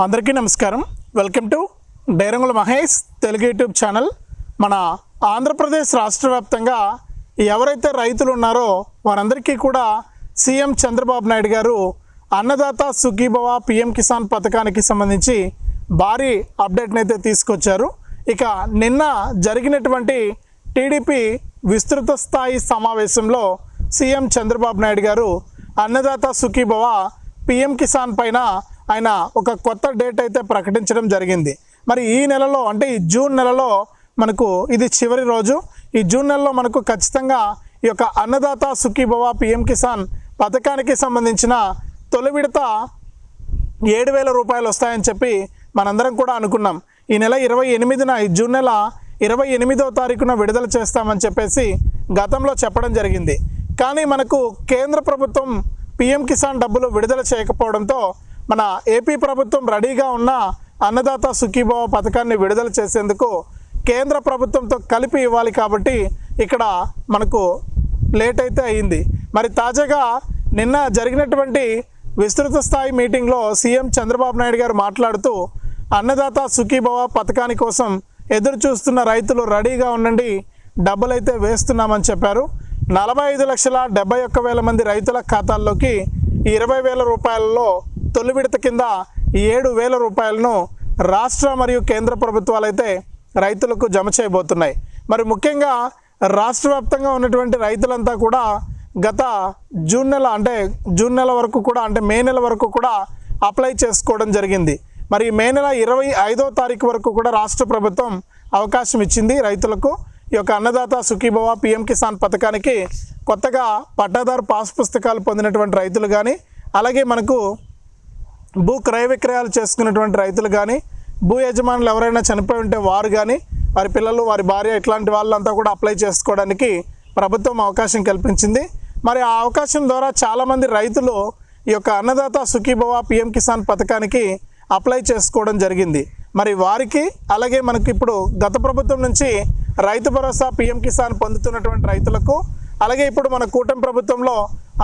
అందరికీ నమస్కారం. Welcome to డైరంగుల Mahesh Telugu YouTube channel. మన ఆంధ్రప్రదేశ్ రాష్ట్ర వ్యాప్తంగా ఎవరైతే రైతులు ఉన్నారో వారందరికీ కూడా సీఎం చంద్రబాబు నాయుడు గారు అన్నదాత సుఖీభవ పిఎం కిసాన్ పథకానికి సంబంధించి భారీ అప్డేట్ని అయితే తీసుకొచ్చారు. ఇక నిన్న జరిగినటువంటి టీడీపీ విస్తృత స్థాయి సమావేశంలో సీఎం చంద్రబాబు నాయుడు గారు అన్నదాత సుఖీభవ పిఎం కిసాన్ పైన ఆయన ఒక కొత్త డేట్ అయితే ప్రకటించడం జరిగింది. మరి ఈ నెలలో అంటే ఈ జూన్ నెలలో మనకు ఇది చివరి రోజు. ఈ జూన్ నెలలో మనకు ఖచ్చితంగా ఈ యొక్క అన్నదాత సుఖీభవ పిఎం కిసాన్ పథకానికి సంబంధించిన తొలి విడత ఏడు వేల రూపాయలు వస్తాయని చెప్పి మనందరం కూడా అనుకున్నాం. ఈ నెల ఇరవై ఎనిమిదిన ఈ జూన్ నెల ఇరవై ఎనిమిదవ తారీఖున విడుదల చేస్తామని చెప్పేసి గతంలో చెప్పడం జరిగింది. కానీ మనకు కేంద్ర ప్రభుత్వం పిఎం కిసాన్ డబ్బులు విడుదల చేయకపోవడంతో మన ఏపీ ప్రభుత్వం రెడీగా ఉన్న అన్నదాత సుఖీభావ పథకాన్ని విడుదల చేసేందుకు కేంద్ర ప్రభుత్వంతో కలిపి ఇవ్వాలి కాబట్టి ఇక్కడ మనకు లేట్ అయితే అయింది. మరి తాజాగా నిన్న జరిగినటువంటి విస్తృత స్థాయి మీటింగ్లో సీఎం చంద్రబాబు నాయుడు గారు మాట్లాడుతూ అన్నదాత సుఖీభవ పథకాని కోసం ఎదురు చూస్తున్న రైతులు రెడీగా ఉండండి డబ్బులైతే వేస్తున్నామని చెప్పారు. నలభై ఐదు లక్షల డెబ్బై ఒక్క వేల మంది రైతుల ఖాతాల్లోకి ఇరవై వేల రూపాయలలో తొలి విడత కింద ఏడు వేల రూపాయలను రాష్ట్ర మరియు కేంద్ర ప్రభుత్వాలు అయితే రైతులకు జమ చేయబోతున్నాయి. మరి ముఖ్యంగా రాష్ట్ర వ్యాప్తంగా ఉన్నటువంటి రైతులంతా కూడా గత జూన్ నెల అంటే జూన్ నెల వరకు కూడా అంటే మే నెల వరకు కూడా అప్లై చేసుకోవడం జరిగింది. మరి మే నెల ఇరవై ఐదో తారీఖు వరకు కూడా రాష్ట్ర ప్రభుత్వం అవకాశం ఇచ్చింది రైతులకు. ఈ యొక్క అన్నదాత సుఖీభవ పిఎం కిసాన్ పథకానికి కొత్తగా పట్టాదారు పాస్ పుస్తకాలు పొందినటువంటి రైతులు కానీ అలాగే మనకు భూ క్రయ విక్రయాలు చేసుకున్నటువంటి రైతులు కానీ భూ యజమానులు ఎవరైనా చనిపోయి ఉంటే వారు కానీ వారి పిల్లలు వారి భార్య ఇట్లాంటి వాళ్ళంతా కూడా అప్లై చేసుకోవడానికి ప్రభుత్వం అవకాశం కల్పించింది. మరి ఆ అవకాశం ద్వారా చాలామంది రైతులు ఈ యొక్క అన్నదాత సుఖీభవ పిఎం కిసాన్ పథకానికి అప్లై చేసుకోవడం జరిగింది. మరి వారికి అలాగే మనకి ఇప్పుడు గత ప్రభుత్వం నుంచి రైతు భరోసా పిఎం కిసాన్ పొందుతున్నటువంటి రైతులకు అలాగే ఇప్పుడు మన కూటమి ప్రభుత్వంలో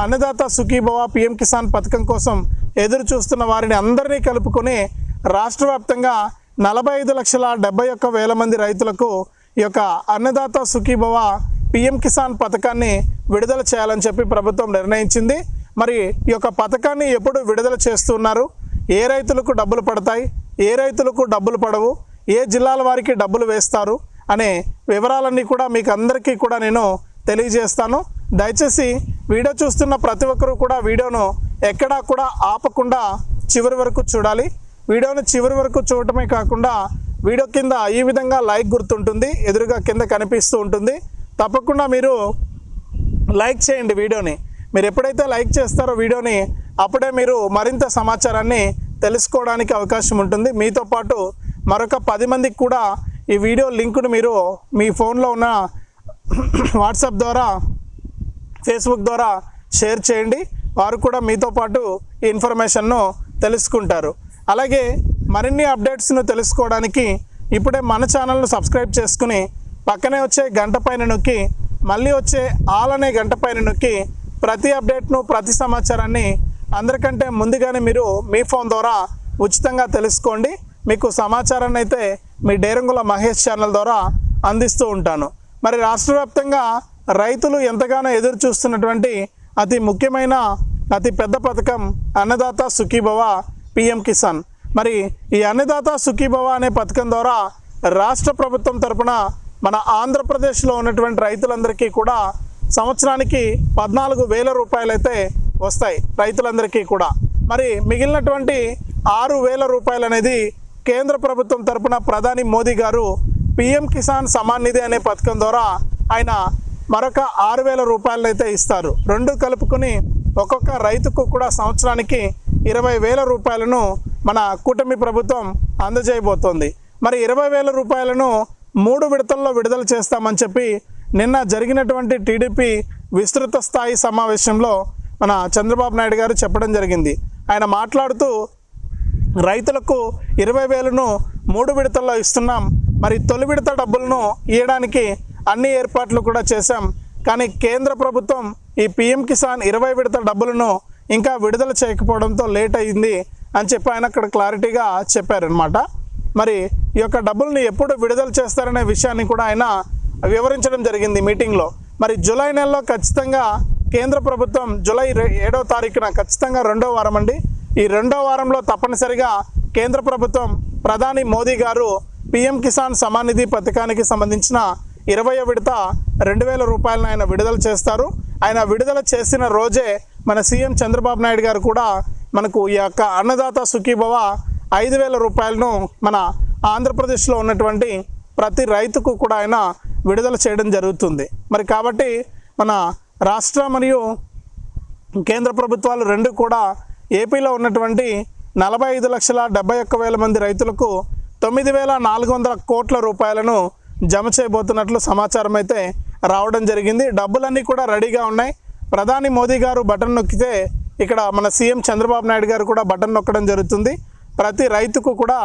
అన్నదాత సుఖీభవ పిఎం కిసాన్ పథకం కోసం ఎదురు చూస్తున్న వారిని అందరినీ కలుపుకొని రాష్ట్ర వ్యాప్తంగా నలభై ఐదు లక్షల డెబ్బై ఒక్క వేల మంది రైతులకు ఈ యొక్క అన్నదాత సుఖీభవ పిఎం కిసాన్ పథకాన్ని విడుదల చేయాలని చెప్పి ప్రభుత్వం నిర్ణయించింది. మరి ఈ యొక్క పథకాన్ని ఎప్పుడు విడుదల చేస్తున్నారు? ఏ రైతులకు డబ్బులు పడతాయి? ఏ రైతులకు డబ్బులు పడవు? ఏ జిల్లాల వారికి డబ్బులు వేస్తారు? అనే వివరాలన్నీ కూడా మీకు అందరికీ కూడా నేను తెలియజేస్తాను. దయచేసి వీడియో చూస్తున్న ప్రతి ఒక్కరూ కూడా వీడియోను ఎక్కడా కూడా ఆపకుండా చివరి వరకు చూడాలి. వీడియోను చివరి వరకు చూడటమే కాకుండా వీడియో కింద ఈ విధంగా లైక్ గుర్తుంటుంది ఎదురుగా కింద కనిపిస్తూ ఉంటుంది. తప్పకుండా మీరు లైక్ చేయండి వీడియోని. మీరు ఎప్పుడైతే లైక్ చేస్తారో వీడియోని అప్పుడే మీరు మరింత సమాచారాన్ని తెలుసుకోవడానికి అవకాశం ఉంటుంది. మీతో పాటు మరొక పది మందికి కూడా ఈ వీడియో లింకును మీరు మీ ఫోన్లో ఉన్న వాట్సాప్ ద్వారా ఫేస్బుక్ ద్వారా షేర్ చేయండి. వారు కూడా మీతో పాటు ఈ ఇన్ఫర్మేషన్ను తెలుసుకుంటారు. అలాగే మరిన్ని అప్డేట్స్ను తెలుసుకోవడానికి ఇప్పుడే మన ఛానల్ను సబ్స్క్రైబ్ చేసుకుని పక్కనే వచ్చే గంట పైన నొక్కి మళ్ళీ వచ్చే ఆల్ అనే గంట పైన నొక్కి ప్రతి అప్డేట్ను ప్రతి సమాచారాన్ని అందరికంటే ముందుగానే మీరు మీ ఫోన్ ద్వారా ఉచితంగా తెలుసుకోండి. మీకు సమాచారాన్ని అయితే మీ డేరంగుల మహేష్ ఛానల్ ద్వారా అందిస్తూ ఉంటాను. మరి రాష్ట్ర వ్యాప్తంగా రైతులు ఎంతగానో ఎదురు చూస్తున్నటువంటి అతి ముఖ్యమైన అతి పెద్ద పథకం అన్నదాత సుఖీభవ పిఎం కిసాన్. మరి ఈ అన్నదాత సుఖీభవ అనే పథకం ద్వారా రాష్ట్ర ప్రభుత్వం తరపున మన ఆంధ్రప్రదేశ్లో ఉన్నటువంటి రైతులందరికీ కూడా సంవత్సరానికి పద్నాలుగు వేల రూపాయలైతే వస్తాయి రైతులందరికీ కూడా. మరి మిగిలినటువంటి ఆరు వేల రూపాయలు అనేది కేంద్ర ప్రభుత్వం తరపున ప్రధాని మోదీ గారు పిఎం కిసాన్ సమాన్ నిధి అనే పథకం ద్వారా ఆయన మరొక ఆరు వేల రూపాయలు అయితే ఇస్తారు. రెండు కలుపుకొని ఒక్కొక్క రైతుకు కూడా సంవత్సరానికి ఇరవై వేల రూపాయలను మన కూటమి ప్రభుత్వం అందజేయబోతోంది. మరి ఇరవై వేల రూపాయలను మూడు విడతల్లో విడుదల చేస్తామని చెప్పి నిన్న జరిగినటువంటి టీడీపీ విస్తృత స్థాయి సమావేశంలో మన చంద్రబాబు నాయుడు గారు చెప్పడం జరిగింది. ఆయన మాట్లాడుతూ రైతులకు ఇరవై వేలను మూడు విడతల్లో ఇస్తున్నాం. మరి తొలి విడత డబ్బులను ఇవ్వడానికి అన్ని ఏర్పాట్లు కూడా చేశాం. కానీ కేంద్ర ప్రభుత్వం ఈ పిఎం కిసాన్ ఇరవై విడత డబ్బులను ఇంకా విడుదల చేయకపోవడంతో లేట్ అయింది అని చెప్పి ఆయన అక్కడ క్లారిటీగా చెప్పారనమాట మరి ఈ యొక్క డబ్బుల్ని ఎప్పుడు విడుదల చేస్తారనే విషయాన్ని కూడా ఆయన వివరించడం జరిగింది మీటింగ్లో. మరి జూలై నెలలో ఖచ్చితంగా కేంద్ర ప్రభుత్వం జూలై ఏడో తారీఖున ఖచ్చితంగా రెండో వారం అండి. ఈ రెండో వారంలో తప్పనిసరిగా కేంద్ర ప్రభుత్వం ప్రధాని మోదీ గారు పిఎం కిసాన్ సమాన్ నిధి పథకానికి సంబంధించిన ఇరవై విడత రెండు వేల రూపాయలను ఆయన విడుదల చేస్తారు. ఆయన విడుదల చేసిన రోజే మన సీఎం చంద్రబాబు నాయుడు గారు కూడా మనకు ఈ యొక్క అన్నదాత సుఖీభవ ఐదు వేల రూపాయలను మన ఆంధ్రప్రదేశ్లో ఉన్నటువంటి ప్రతి రైతుకు కూడా ఆయన విడుదల చేయడం జరుగుతుంది. మరి కాబట్టి మన రాష్ట్ర మరియు కేంద్ర ప్రభుత్వాలు రెండు కూడా ఏపీలో ఉన్నటువంటి నలభై ఐదు లక్షల డెబ్బై ఒక్క వేల మంది రైతులకు తొమ్మిది వేల నాలుగు వందల కోట్ల రూపాయలను జమ చేయబోతున్నట్లు సమాచారం అయితే రావడం జరిగింది. డబ్బులన్నీ కూడా రెడీగా ఉన్నాయి. ప్రధాని మోదీ గారు బటన్ నొక్కితే ఇక్కడ మన సీఎం చంద్రబాబు నాయుడు గారు కూడా బటన్ నొక్కడం జరుగుతుంది. ప్రతి రైతుకు కూడా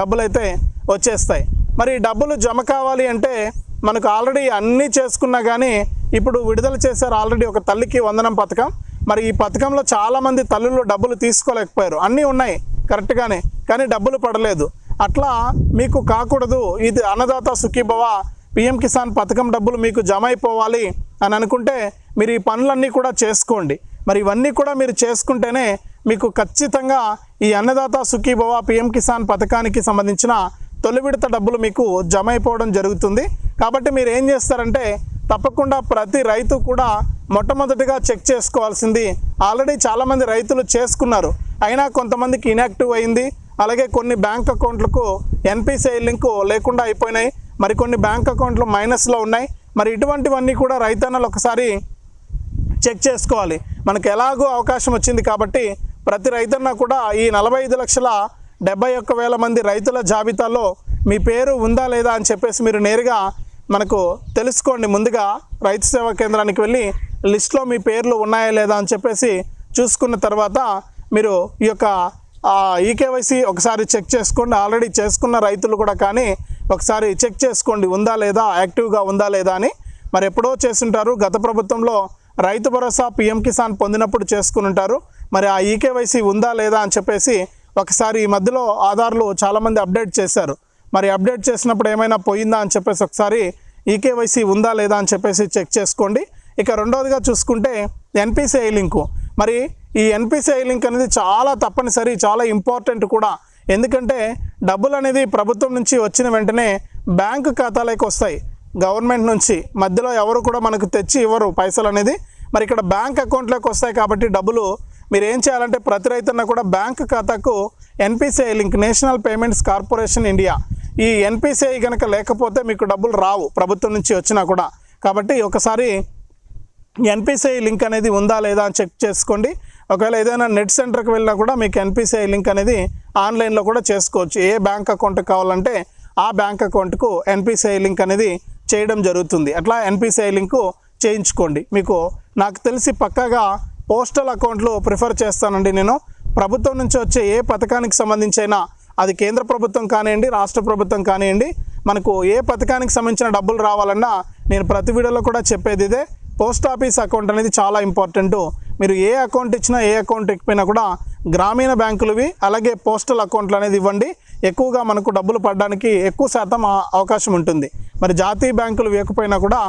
డబ్బులు అయితే వచ్చేస్తాయి. మరి డబ్బులు జమ కావాలి అంటే మనకు ఆల్రెడీ అన్నీ చేసుకున్నా కానీ ఇప్పుడు విడుదల చేశారు ఆల్రెడీ ఒక తల్లికి వందనం పథకం. మరి ఈ పథకంలో చాలామంది తల్లులు డబ్బులు తీసుకోలేకపోయారు. అన్నీ ఉన్నాయి కరెక్ట్గానే కానీ డబ్బులు పడలేదు. అట్లా మీకు కాకూడదు. ఇది అన్నదాత సుఖీభవ. పిఎం కిసాన్ పథకం డబ్బులు మీకు జమ అయిపోవాలి అని అనుకుంటే మీరు ఈ పనులన్నీ కూడా చేసుకోండి. మరి ఇవన్నీ కూడా మీరు చేసుకుంటేనే మీకు ఖచ్చితంగా ఈ అన్నదాత సుఖీభవ పిఎం కిసాన్ పథకానికి సంబంధించిన తొలి విడత డబ్బులు మీకు జమ అయిపోవడం జరుగుతుంది. కాబట్టి మీరు ఏం చేస్తారంటే తప్పకుండా ప్రతి రైతు కూడా మొట్టమొదటిగా చెక్ చేసుకోవాల్సింది. ఆల్రెడీ చాలామంది రైతులు చేసుకున్నారు. అయినా కొంతమందికి ఇన్యాక్టివ్ అయింది. అలాగే కొన్ని బ్యాంక్ అకౌంట్లకు ఎన్పిసిఐ లింకు లేకుండా అయిపోయినాయి. మరి కొన్ని బ్యాంక్ అకౌంట్లు మైనస్లో ఉన్నాయి. మరి ఇటువంటివన్నీ కూడా రైతన్నలు ఒకసారి చెక్ చేసుకోవాలి. మనకు ఎలాగో అవకాశం వచ్చింది కాబట్టి ప్రతి రైతన్న కూడా ఈ నలభై ఐదు లక్షల డెబ్బై ఒక్క వేల మంది రైతుల జాబితాలో మీ పేరు ఉందా లేదా అని చెప్పేసి మీరు నేరుగా మనకు తెలుసుకోండి. ముందుగా రైతు సేవా కేంద్రానికి వెళ్ళి లిస్ట్లో మీ పేర్లు ఉన్నాయా లేదా అని చెప్పేసి చూసుకున్న తర్వాత మీరు ఈ యొక్క ఈకేవైసీ ఒకసారి చెక్ చేసుకోండి. ఆల్రెడీ చేసుకున్న రైతులు కూడా కానీ ఒకసారి చెక్ చేసుకోండి. ఉందా లేదా? యాక్టివ్గా ఉందా లేదా అని. మరి ఎప్పుడో చేస్తుంటారు గత ప్రభుత్వంలో రైతు భరోసా పిఎం కిసాన్ పొందినప్పుడు చేసుకుని ఉంటారు మరి ఆ ఈకేవైసీ ఉందా లేదా అని చెప్పేసి ఒకసారి ఈ మధ్యలో ఆధార్లు చాలామంది అప్డేట్ చేశారు. మరి అప్డేట్ చేసినప్పుడు ఏమైనా పోయిందా అని చెప్పేసి ఒకసారి ఈకేవైసీ ఉందా లేదా అని చెప్పేసి చెక్ చేసుకోండి. ఇక రెండవదిగా చూసుకుంటే ఎన్పిసిఐ లింకు. మరి ఈ ఎన్పిసిఐ లింక్ అనేది చాలా తప్పనిసరి చాలా ఇంపార్టెంట్ కూడా. ఎందుకంటే డబ్బులు అనేది ప్రభుత్వం నుంచి వచ్చిన వెంటనే బ్యాంకు ఖాతాలోకి వస్తాయి. గవర్నమెంట్ నుంచి. మధ్యలో ఎవరు కూడా మనకు తెచ్చి ఇవ్వరు పైసలు అనేది. మరి ఇక్కడ బ్యాంక్ అకౌంట్లోకి వస్తాయి కాబట్టి డబ్బులు మీరు ఏం చేయాలంటే ప్రతి రైతున్న కూడా బ్యాంక్ ఖాతాకు NPCI link national payments corporation India ఈ ఎన్పిసిఐ కనుక లేకపోతే మీకు డబ్బులు రావు ప్రభుత్వం నుంచి వచ్చినా కూడా. కాబట్టి ఒకసారి ఎన్పిసిఐ లింక్ అనేది ఉందా లేదా అని చెక్ చేసుకోండి. ఒకవేళ ఏదైనా నెట్ సెంటర్కి వెళ్ళినా కూడా మీకు ఎన్పిసిఐ లింక్ అనేది ఆన్లైన్లో కూడా చేసుకోవచ్చు. ఏ బ్యాంక్ అకౌంట్ కావాలంటే ఆ బ్యాంక్ అకౌంట్కు ఎన్పిసిఐ లింక్ అనేది చేయడం జరుగుతుంది. అట్లా ఎన్పిసిఐ లింకు చేయించుకోండి. మీకు నాకు తెలిసి పక్కాగా పోస్టల్ అకౌంట్లు ప్రిఫర్ చేస్తానండి నేను. ప్రభుత్వం నుంచి వచ్చే ఏ పథకానికి సంబంధించైనా అది కేంద్ర ప్రభుత్వం కానివ్వండి రాష్ట్ర ప్రభుత్వం కానివ్వండి మనకు ఏ పథకానికి సంబంధించిన డబ్బులు రావాలన్నా నేను ప్రతి వీడియోలో కూడా చెప్పేది ఇదే. పోస్ట్ ఆఫీస్ అకౌంట్ అనేది చాలా ఇంపార్టెంటు. మీరు ఏ అకౌంట్ ఇచ్చినా ఏ అకౌంట్ ఇకపోయినా కూడా గ్రామీణ బ్యాంకులవి అలాగే పోస్టల్ అకౌంట్లు అనేది ఇవ్వండి. ఎక్కువగా మనకు డబ్బులు పడడానికి ఎక్కువ శాతం అవకాశం ఉంటుంది. మరి జాతీయ బ్యాంకులు ఇవ్వకపోయినా కూడా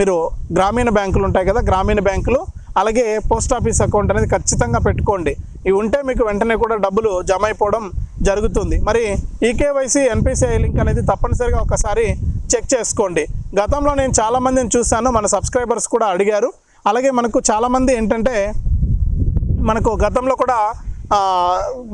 మీరు గ్రామీణ బ్యాంకులు ఉంటాయి కదా గ్రామీణ బ్యాంకులు అలాగే పోస్ట్ ఆఫీస్ అకౌంట్ అనేది ఖచ్చితంగా పెట్టుకోండి. ఇవి ఉంటే మీకు వెంటనే కూడా డబ్బులు జమ అయిపోవడం జరుగుతుంది. మరి ఈకేవైసీ ఎన్పిసిఐ లింక్ అనేది తప్పనిసరిగా ఒకసారి చెక్ చేసుకోండి. గతంలో నేను చాలామందిని చూశాను మన సబ్స్క్రైబర్స్ కూడా అడిగారు. అలాగే మనకు చాలామంది ఏంటంటే మనకు గతంలో కూడా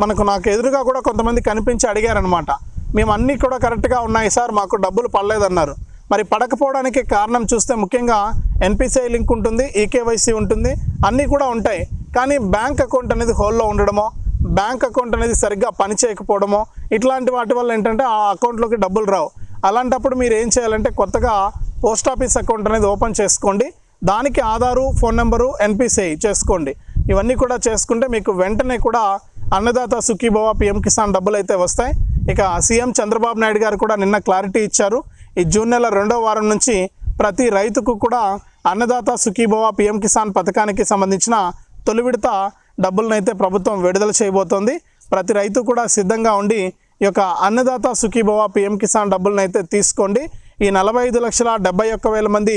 మనకు నాకు ఎదురుగా కూడా కొంతమంది కనిపించి అడిగారనమాట మేము అన్నీ కూడా కరెక్ట్గా ఉన్నాయి సార్ మాకు డబ్బులు పడలేదన్నారు. మరి పడకపోవడానికి కారణం చూస్తే ముఖ్యంగా ఎన్పిసిఐ లింక్ ఉంటుంది ఈకేవైసీ ఉంటుంది అన్నీ కూడా ఉంటాయి. కానీ బ్యాంక్ అకౌంట్ అనేది హోల్లో ఉండడమో బ్యాంక్ అకౌంట్ అనేది సరిగ్గా పనిచేయకపోవడమో ఇట్లాంటి వాటి వల్ల ఏంటంటే ఆ అకౌంట్లోకి డబ్బులు రావు. అలాంటప్పుడు మీరు ఏం చేయాలంటే కొత్తగా పోస్ట్ ఆఫీస్ అకౌంట్ అనేది ఓపెన్ చేసుకోండి. దానికి ఆధారు ఫోన్ నెంబరు ఎన్పిసిఐ చేసుకోండి. ఇవన్నీ కూడా చేసుకుంటే మీకు వెంటనే కూడా అన్నదాత సుఖీభవ పిఎం కిసాన్ డబ్బులు అయితే వస్తాయి. ఇక సీఎం చంద్రబాబు నాయుడు గారు కూడా నిన్న క్లారిటీ ఇచ్చారు. ఈ జూన్ నెల రెండో వారం నుంచి ప్రతి రైతుకు కూడా అన్నదాత సుఖీభవ పిఎం కిసాన్ పథకానికి సంబంధించిన తొలి విడత డబ్బులను అయితే ప్రభుత్వం విడుదల చేయబోతోంది. ప్రతి రైతు కూడా సిద్ధంగా ఉండి ఈ యొక్క అన్నదాత సుఖీభవ పిఎం కిసాన్ డబ్బులను అయితే తీసుకోండి. ఈ నలభై ఐదు లక్షల డెబ్బై ఒక్క వేల మంది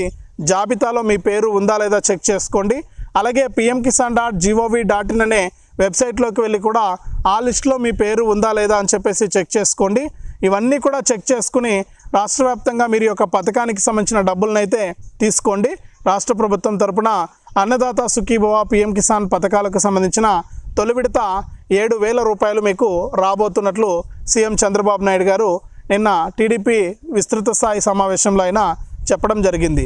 జాబితాలో మీ పేరు ఉందా లేదా చెక్ చేసుకోండి. అలాగే PM Kisan dot gov dot in అనే వెబ్సైట్లోకి వెళ్ళి కూడా ఆ లిస్టులో మీ పేరు ఉందా లేదా అని చెప్పేసి చెక్ చేసుకోండి. ఇవన్నీ కూడా చెక్ చేసుకుని రాష్ట్ర వ్యాప్తంగా మీరు యొక్క పథకానికి సంబంధించిన డబ్బులనైతే అయితే తీసుకోండి. రాష్ట్ర ప్రభుత్వం తరపున అన్నదాత సుఖీభవ పిఎం కిసాన్ పథకాలకు సంబంధించిన తొలి విడత ఏడు వేల రూపాయలు మీకు రాబోతున్నట్లు సీఎం చంద్రబాబు నాయుడు గారు నిన్న టీడీపీ విస్తృత స్థాయి సమావేశంలో ఆయన చెప్పడం జరిగింది.